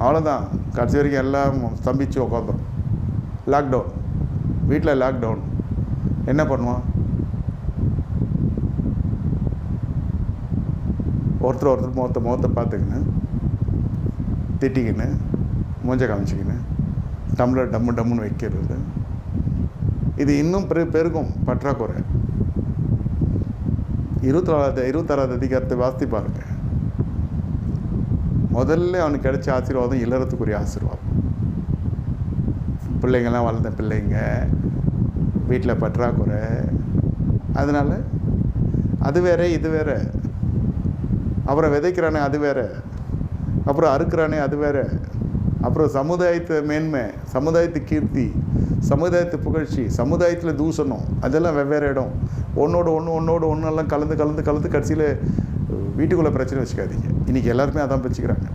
அவ்வளோதான் கடைசி வரைக்கும் எல்லாம் ஸ்தம்பிச்சு உட்காந்தோம் லாக்டவுன் வீட்டில் லாக்டவுன் என்ன பண்ணுவான் ஒருத்தர் ஒருத்தர் முகத்தை முகத்தை பார்த்துக்கின்னு திட்டிக்கின்னு மூஞ்ச காமிச்சிக்கின்னு டம்ளர் டம்மு டம்முன்னு வைக்கிறது. இது இன்னும் பெரு பெருகும் பற்றாக்குறை. இருபத்தாறாவது இருபத்தாறாவது அதிகாரத்தை வாசித்து பாருங்கள் முதல்ல அவனுக்கு கிடைச்ச ஆசீர்வாதம் இல்லறத்துக்குரிய ஆசீர்வாதம். பிள்ளைங்கள்லாம் வளர்ந்த பிள்ளைங்க வீட்டில் பற்றாக்குறை. அதனால் அது வேற இது வேற. அப்புறம் விதைக்கிறானே அது வேற. அப்புறம் அறுக்கிறானே அது வேற. அப்புறம் சமுதாயத்து மேன்மை சமுதாயத்து கீர்த்தி சமுதாயத்து புகழ்ச்சி சமுதாயத்தில் தூசணம் அதெல்லாம் வெவ்வேறு இடம். ஒன்றோட ஒன்று ஒன்றோட ஒன்றெல்லாம் கலந்து கலந்து கலந்து கடைசியில் வீட்டுக்குள்ளே பிரச்சனை வச்சுக்காதீங்க. இன்றைக்கி எல்லாருமே அதான் வச்சுக்கிறாங்க.